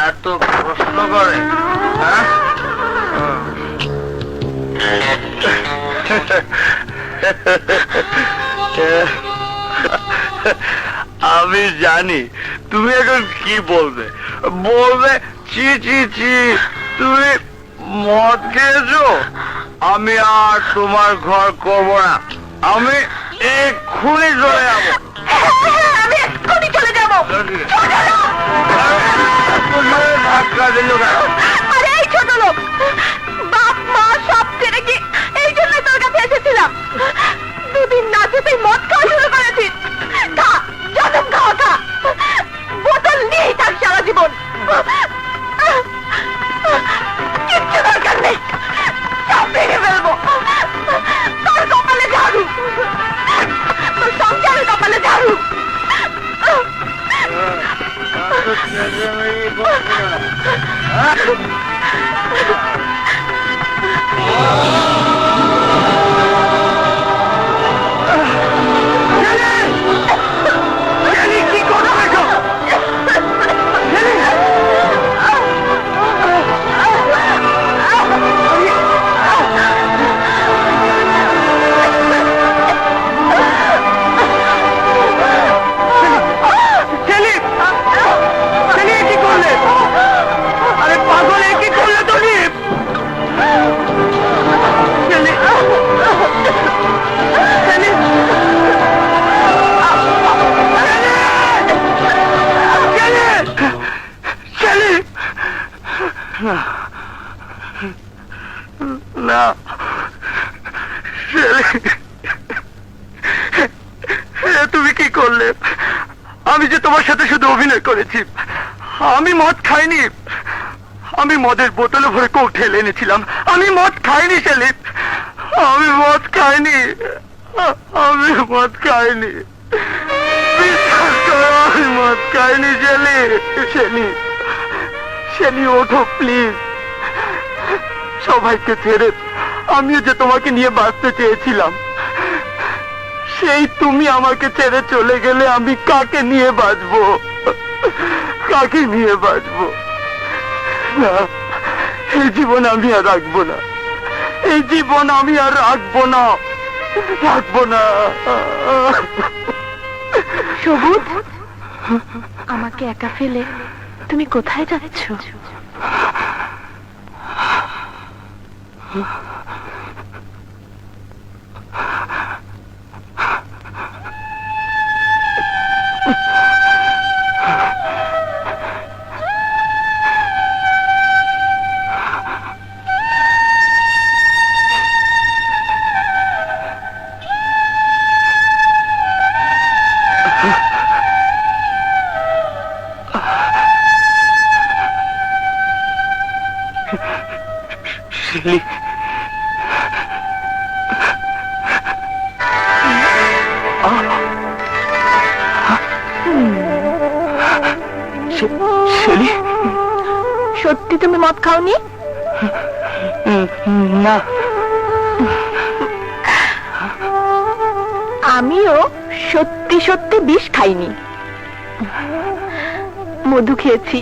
এত প্রশ্ন করে হ্যাঁ? আমি জানি তুমি এখন কি বলবে? বলবে চি চি চি তুমি মদ খেয়েছো? আমি আর তোমার ঘর করব না। আমি এক্ষুনি চলে যাব। আমি এক্ষুনি চলে যাব। কি না। তুমি কি করলে? আমি যে তোমার সাথে শুধু অভিনয় করেছি, আমি মদ খাইনি। আমি মদের বোতলে ভরে কোক ঢেলে এনেছিলাম। আমি মদ খাইনি সেলিম আমি মদ খাইনি। আমি মদ খাইনি। আমি মদ খাইনি শেলি শেলি শেলি ওঠো প্লিজ সবাইকে ছেড়ে আমিও যে তোমাকে নিয়ে বাঁচতে চেয়েছিলাম, সেই তুমি আমাকে ছেড়ে চলে গেলে আমি কাকে নিয়ে বাঁচবো? কাকে নিয়ে বাঁচবো? না, এই জীবন আমি আর রাখব না। এই জীবন আমি আর রাখব না। রাখব না। সবুজ, আমাকে একা ফেলে তুমি কোথায় যাচ্ছ? শিলি শেলি? সত্যি তুমি মদ খাওনি? না। আমিও সত্যি সত্যি বিষ খাইনি। মধু খেয়েছি।